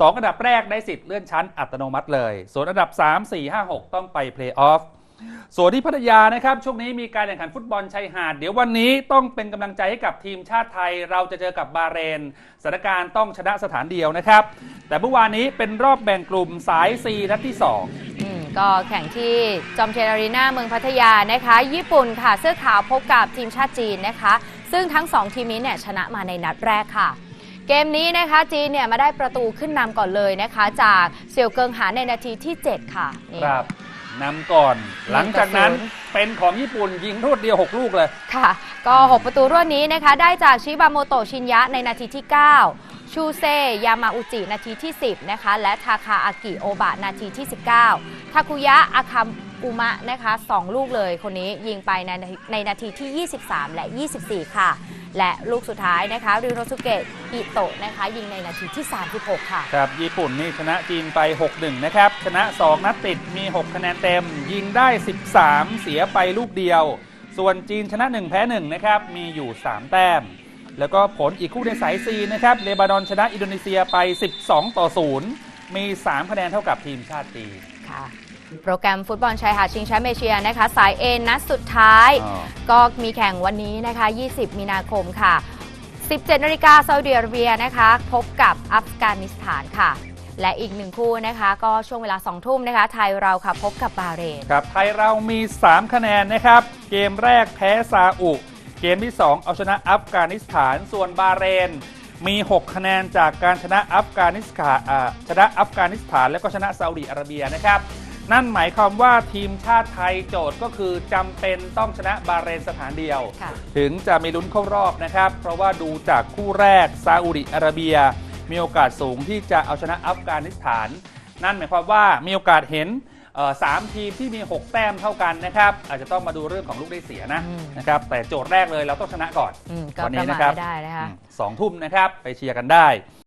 2 อันดับแรกได้สิทธิ์เลื่อนชั้นอัตโนมัติเลย ส่วนอันดับ 3 4 5 6 ต้องไปเพลย์ออฟส่วนที่พัทยานะครับ ช่วงนี้มีการแข่งขันฟุตบอลชายหาด เดี๋ยววันนี้ต้องเป็นกำลังใจให้กับทีมชาติไทย เราจะเจอกับบาเรนสถานการณ์ต้องชนะสถานเดียวนะครับ แต่เมื่อวานนี้เป็นรอบแบ่งกลุ่มสาย C นัดที่2อืมก็แข่งที่จอมเชนอารีนาเมืองพัทยานะคะ ญี่ปุ่นค่ะ เสื้อขาวพบกับทีมชาติจีนนะคะ ซึ่งทั้ง 2 ทีมนี้เนี่ยชนะมาในนัดแรกค่ะ เกมนี้นะคะจีนเนี่ยมาได้ประตูขึ้นนำก่อนเลยนะคะ จากเซียวเกิงหาในนาทีที่ 7 ค่ะนี่ ครับนำก่อน หลังจากนั้นหนึ่งต่อศูนย์ เป็นของญี่ปุ่นยิงรวดเดียว 6 ลูกเลย ค่ะ ก็ 6 ประตูรวดนี้นะคะ ได้จากชิบาโมโตะชินยะในนาทีที่ 9 ชูเซ ยามาอุจิ นาทีที่ 10 นะคะ และทาคาอากิโอบะ นาทีที่ 19 ทาคุยะอาคัมอุมะนะคะ 2 ลูกเลยคนนี้ยิงไปในในนาทีที่ 23 และ 24 ค่ะ และลูกสุดท้ายนะคะริโนสุเกะอิโตะนะคะ ยิงในนาทีที่ 36 ค่ะ ครับ ญี่ปุ่นนี่ชนะจีนไป 6-1 นะครับ ชนะ 2 นัดติดมี 6 คะแนนเต็ม ยิงได้ 13 เสียไปลูกเดียว ส่วนจีนชนะ 1 แพ้ 1 นะครับ มีอยู่ 3 แต้ม แล้วก็ผลอีกคู่ในสายซีนะครับเลบานอนชนะอินโดนีเซียไป 12 ต่อ 0 มี 3 คะแนนเท่ากับทีมชาติจีนค่ะ โปรแกรมฟุตบอลชายหาดชิงแชมป์เอเชียนะคะ สาย A นัดสุดท้ายอ๋อก็มีแข่งวันนี้นะคะ 20 มีนาคมค่ะ 17 นาฬิกาซาอุดิอาระเบียนะคะ พบกับอัฟกานิสถานค่ะ และอีกหนึ่งคู่นะคะ ก็ช่วงเวลา 2 ทุ่มนะคะ ไทยเราค่ะพบกับบาห์เรน ครับไทยเรามี 3 คะแนนนะครับ เกมแรกแพ้ซาอุ เกมที่ 2 เอาชนะอัฟกานิสถานส่วนบาห์เรน มี 6 คะแนนจากการชนะอัฟกานิสถานอ่าชนะอัฟกานิสถาน แล้วก็ชนะซาอุดิอาระเบียนะครับ นั่นหมายความว่าทีมชาติไทยโจทย์ก็คือจำเป็นต้องชนะบาห์เรนสถานเดียว ค่ะ ถึงจะมีลุ้นเข้ารอบนะครับ เพราะว่าดูจากคู่แรกซาอุดิอาระเบีย มีโอกาสสูงที่จะเอาชนะอัฟกานิสถาน นั่นหมายความว่ามีโอกาสเห็นเอ่อสามทีมที่มี 6 แต้มเท่ากันนะครับ อาจจะต้องมาดูเรื่องของลูกได้เสียนะอืม นะครับแต่โจทย์แรกเลยเราต้องชนะก่อนอืมก็วัประนี้มาทครัไม่ได้นะคะ อืมสองทุ่มนะครับไปเชียร์กันได้